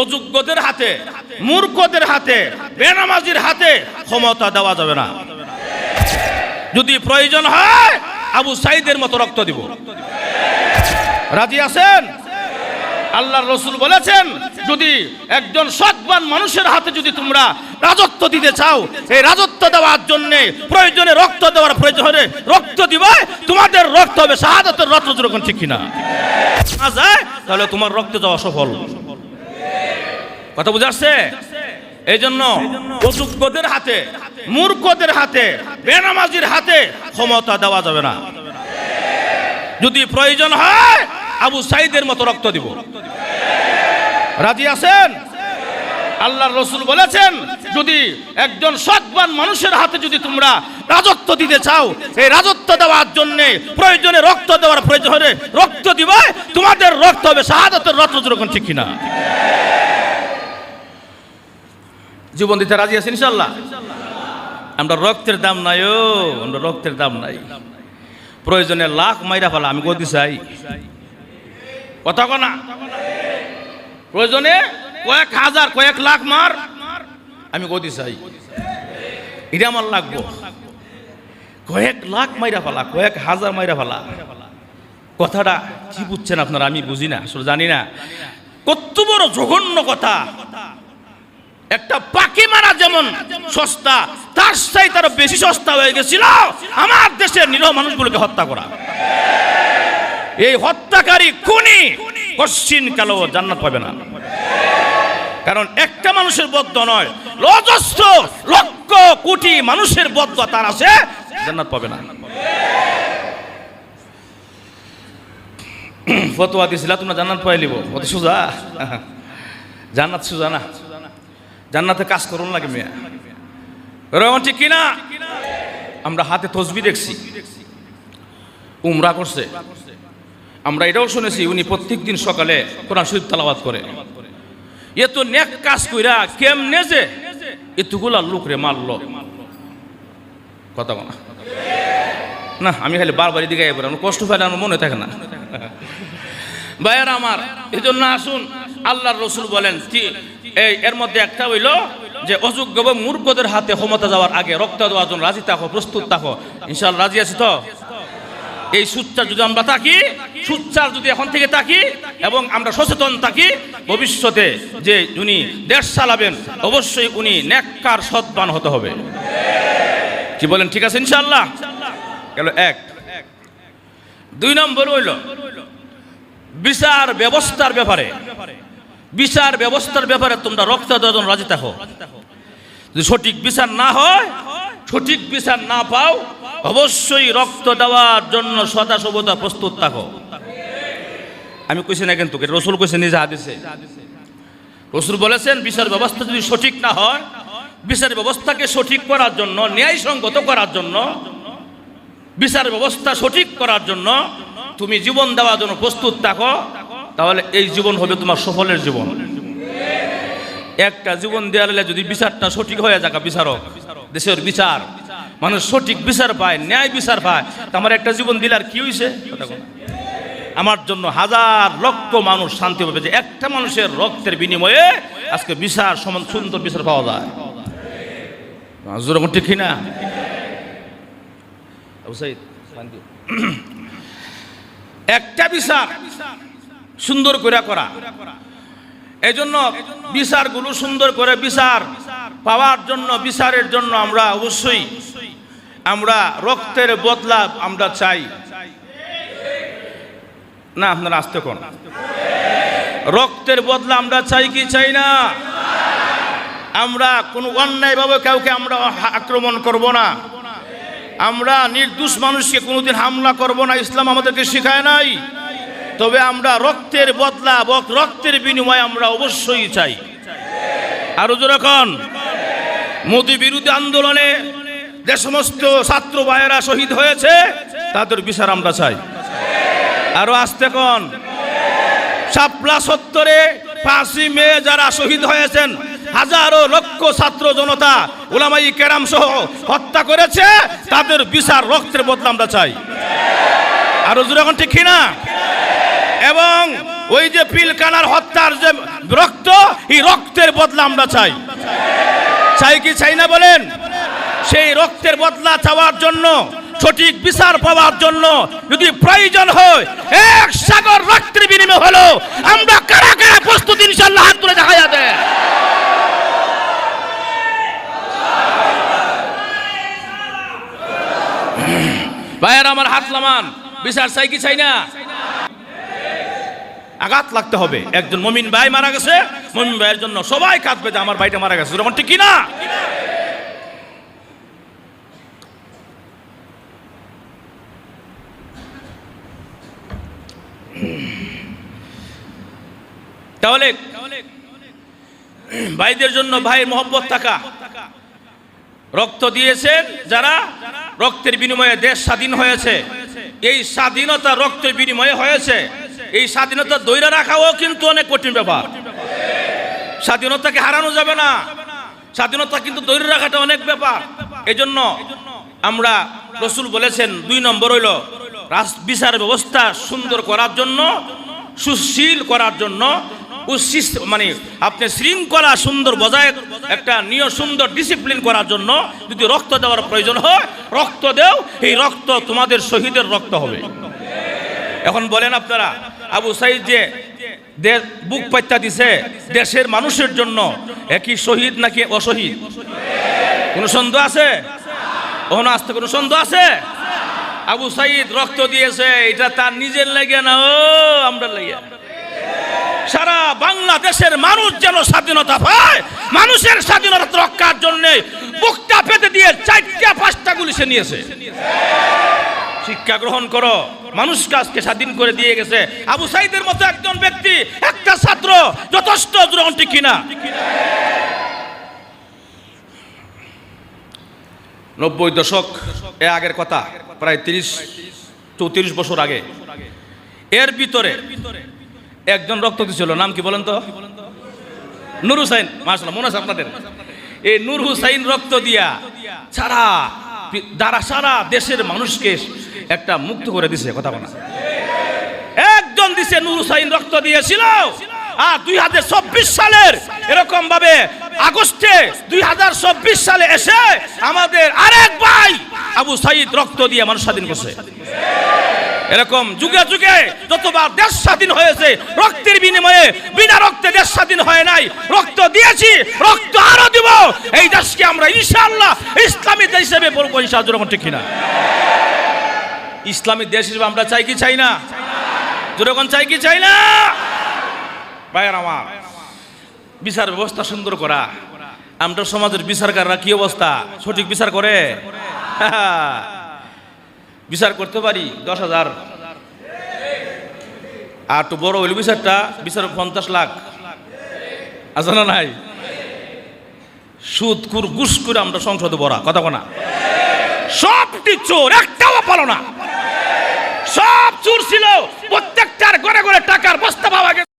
অযোগ্যদের হাতে, মূর্খদের হাতে, বেনামাজির হাতে ক্ষমতা দেওয়া যাবে না। যদি প্রয়োজন হয়, আবু সাইদের মতো রক্ত দিব। রাজি আছেন? আল্লাহ রসুল বলেছেন, যদি একজন সৎবান মানুষের হাতে যদি তোমরা রাজত্ব দিতে চাও, এই রাজত্ব দেওয়ার জন্য প্রয়োজনে রক্ত দেওয়ার প্রয়োজন রক্ত দিবে, তোমাদের রক্ত হবে শাহাদতের রক্ত যেরকম ঠিক কিনা। তাহলে তোমার রক্ত যাওয়া সফল। কথা বুঝে আসছে? এই জন্য অযোগ্যদের হাতে, মূর্খদের হাতে, বেনামাজির হাতে ক্ষমতা দেওয়া যাবে না। যদি প্রয়োজন হয়, আবু সাইদের মতো রক্ত দিব। রাজি আছেন? আল্লাহর রসুল বলেছেন, যদি একজন সৎবান মানুষের হাতে যদি তোমরা রাজত্ব দিতে চাও, এই রাজত্ব দেওয়ার জন্য প্রয়োজনে রক্ত দেওয়ার প্রয়োজন রক্ত দিবে, তোমাদের রক্ত হবে শাহাদতের রক্ত যেরকম ঠিক কিনা। জীবন দিতে রাজি আছেন ইনশাল্লাহ আমরা রক্তের দাম নাই ও, আমরা রক্তের দাম নাই। প্রয়োজনে লাখ মাইরা ফেলা, আমি গতি চাই কথা না? প্রয়োজনে কয়েক হাজার, কয়েক লাখ মার, আমি গতি চাই এটা আমার লাগবো। কয়েক লাখ মাইরা ফেলা, কয়েক হাজার মাইরা ফেলা। কথাটা কি বুঝছেন আপনারা, আমি বুঝি না, আসলে জানি না। কত বড় জঘন্য কথা। একটা পাখি মারা যেমন সস্তা, তার চাই তার বেশি সস্তা হয়ে গেছিল, আমার দেশের নিরহ মানুষগুলোকে হত্যা করা। এই হত্যাকারী খুনি কশ্চিন কালো জান্নাত পাবে না। কারণ একটা মানুষের বদ্ধ নয় অজস্র লক্ষ কোটি মানুষের বদ্ধ তার আছে, জান্নাত পাবে না। ফতোয়া দিছিলা তোমরা জান্নাত পাই লিব অত সোজা। জান্নাত সোজা না। জান্নাতে কাজ করুন লাগে মেয়া। রহমান, ঠিক কিনা? আমরা হাতে তসবি দেখছি। উমরা করছে। আমরা এটাও শুনেছি, উনি প্রত্যেক দিন সকালে কোরআন শরীফ তালাবাদ করে। এ তো নেক কাজ কইরা কেমনে যে এতগুলা লোক রে মারলো। কথা বলা। না, আমি খালি বারবার এদিকে আগে আমার কষ্ট পাইলে আমার মনে থাকে না। ভাইয়ার আমার এই জন্য আসুন, আল্লাহর রসুল বলেন এই, এর মধ্যে একটা হইল যে অযোগ্য এবং মূর্খদের হাতে ক্ষমতা যাওয়ার আগে রক্ত দেওয়ার জন্য রাজি থাকো, প্রস্তুত থাকো। ইনশাল্লাহ রাজি আছি তো? এই সুচ্চার যদি আমরা থাকি সুচ্চার যদি এখন থেকে থাকি এবং আমরা সচেতন থাকি, ভবিষ্যতে যে উনি দেশ চালাবেন, অবশ্যই উনি নেককার, সৎবান হতে হবে। কি বলেন, ঠিক আছে ইনশাল্লাহ গেল এক। দুই নম্বর হইল বিচার ব্যবস্থার ব্যাপারে। বিচার ব্যবস্থার ব্যাপারে তোমরা রক্ত দেওয়ার রাজি থাকো। যদি সঠিক বিচার না হয়, সঠিক বিচার না পাও, অবশ্যই রক্ত দেওয়ার জন্য সদা সবদা প্রস্তুত থাকো। আমি কইছি না কিন্তু রসুল কইছে, নিজে হাদিসে। রসুল বলেছেন, বিচার ব্যবস্থা যদি সঠিক না হয়, বিচার ব্যবস্থাকে সঠিক করার জন্য, ন্যায়সঙ্গত করার জন্য, বিচার ব্যবস্থা সঠিক করার জন্য, তুমি জীবন দেওয়ার জন্য প্রস্তুত থাকো। তাহলে এই জীবন হবে তোমার সফলের জীবন। একটা জীবন দেওয়ালে যদি বিচারটা সঠিক হয়ে যাক, বিচারক, দেশের বিচার। মানুষ সঠিক বিচার পায়, ন্যায় বিচার পায়। আমার একটা জীবন দিলে আর কি হয়েছে আমার জন্য হাজার লক্ষ মানুষ শান্তি পাবে যে একটা মানুষের রক্তের বিনিময়ে আজকে বিচার, সমান সুন্দর বিচার পাওয়া যায়। ঠিক না। একটা বিচার সুন্দর করে করা। এই জন্য বিচারগুলো সুন্দর করে বিচার পাওয়ার জন্য, বিচারের জন্য আমরা অবশ্যই আমরা রক্তের বদলা আমরা চাই। না, আপনারা আসতে কোন রক্তের বদলা আমরা চাই কি চাই না? আমরা কোনো অন্যায়ভাবে কাউকে আমরা আক্রমণ করব না। আমরা নির্দোষ মানুষকে কোনোদিন হামলা করব না। ইসলাম আমাদেরকে শেখায় নাই। তবে আমরা রক্তের বদলা রক্তের বিনিময়ে আমরা অবশ্যই চাই। আরও যেরকম মোদী বিরোধী আন্দোলনে যে সমস্ত ছাত্র ভাইয়েরা শহীদ হয়েছে, তাদের বিচার আমরা চাই। আরও আসতে কোন। শাপলা সত্তরে ফাঁসি মে যারা শহীদ হয়েছেন, হাজারো লক্ষ ছাত্র জনতা, ওলামাই কেরাম সহ হত্যা করেছে, তাদের বিচার রক্তের বদলা আমরা চাই। আরও জোরে এখন ঠিক না এবং ওই যে পিলকানার হত্যার যে রক্ত, এই রক্তের বদলা আমরা চাই। চাই কি চাই না বলেন? সেই রক্তের বদলা চাওয়ার জন্য, সঠিক বিচার পাওয়ার জন্য যদি প্রয়োজন হয়, এক সাগর রক্তের বিনিময় হলো, আমরা কারা কারা প্রস্তুতি ইনশাল্লাহ হাত তুলে দেখা যাবে ভাইয়ের আমার হাত লামান বিচার চাই কি চাই না? আঘাত লাগতে হবে। একজন মমিন ভাই মারা গেছে, মমিন ভাইয়ের জন্য সবাই কাঁদবে যে আমার ভাইটা মারা গেছে। যেমন ঠিক না তাহলে ভাইদের জন্য ভাইয়ের মহব্বত থাকা। রক্ত দিয়েছেন যারা, রক্তের বিনিময়ে দেশ স্বাধীন হয়েছে। এই স্বাধীনতা রক্তের বিনিময়ে হয়েছে। এই স্বাধীনতা দৈরা রাখাও কিন্তু অনেক কঠিন ব্যাপার। স্বাধীনতাকে হারানো যাবে না। স্বাধীনতা কিন্তু দৈর্য রাখাটা অনেক ব্যাপার। এজন্য আমরা রসুল বলেছেন, দুই নম্বর হইল বিচার ব্যবস্থা সুন্দর করার জন্য, সুশীল করার জন্য মানে আপনি শৃঙ্খলা সুন্দর বজায় একটা নিয় সুন্দর ডিসিপ্লিন করার জন্য যদি রক্ত দেওয়ার প্রয়োজন হয়, রক্ত দেও। এই রক্ত তোমাদের শহীদের রক্ত হবে। এখন বলেন আপনারা আবু সাইদ যে বুক পাত্তা দিছে, দেশের মানুষের জন্য একই শহীদ নাকি অশহীদ? কোনো সন্দেহ আছে? ওখানে আসতে কোনো সন্দেহ আছে? আবু সাইদ রক্ত দিয়েছে, এটা তার নিজের লেগে না, ও, আমরা লেগে। সারা বাংলাদেশের মানুষ যেন স্বাধীনতা পায়, মানুষের স্বাধীনতা রক্ষার জন্য বুকটা পেতে দিয়ে চারটা পাঁচটা গুলি সে নিয়েছে। শিক্ষা গ্রহণ করো। মানুষকে আজকে স্বাধীন করে দিয়ে গেছে। আবু সাইদের মতো একজন ব্যক্তি, একটা ছাত্র, যথেষ্ট গ্রহণ ঠিক কিনা? নব্বই দশক এ আগের কথা, প্রায় তিরিশ চৌত্রিশ বছর আগে। এর ভিতরে একজন রক্ত দিছিল, নাম কি বলেন তো? নূর হুসাইন মাসাল্লাহ মনে আছে আপনাদের? এই নূর হুসাইন রক্ত দিয়া সারা দ্বারা সারা দেশের মানুষকে একটা মুক্ত করে দিছে, কথা বলা। একজন দিছে নূর হুসাইন রক্ত দিয়েছিল, আর দুই হাজার চব্বিশ সালের এরকম ভাবে আগস্টে দুই হাজার চব্বিশ সালে এসে আমাদের আরেক ভাই আবু সাইদ রক্ত দিয়ে মানুষ স্বাধীন করছে। এরকম যুগে যুগে যতবার দেশ স্বাধীন হয়েছে, রক্তের বিনিময়ে বিনা রক্তে দেশ স্বাধীন হয় নাই। রক্ত দিয়েছি, রক্ত আরও দিব। এই দেশকে আমরা ইনশাআল্লাহ ইসলামী দেশ হিসেবে বলব, ইনশাআল্লাহ ঠিক কিনা? ইসলামী দেশ হিসেবে আমরা চাই কি চাই না? যখন চাই কি চাই না? ভাইয়ার আমার, বিচার ব্যবস্থা সুন্দর করা। আমরা সমাজের বিচারকাররা কি অবস্থা? সঠিক বিচার করে? বিচার করতে পারি দশ হাজার। আর তো বড় হইল বিচারটা, বিচার পঞ্চাশ লাখ। আছে না নাই? সুদ, কুর গুস করে আমরা সংসদে বড়া কথা কোনা সবটি চোর একটা সব চুর ছিল। প্রত্যেকটার ঘরে ঘরে টাকার বস্তা পাওয়া গেছে।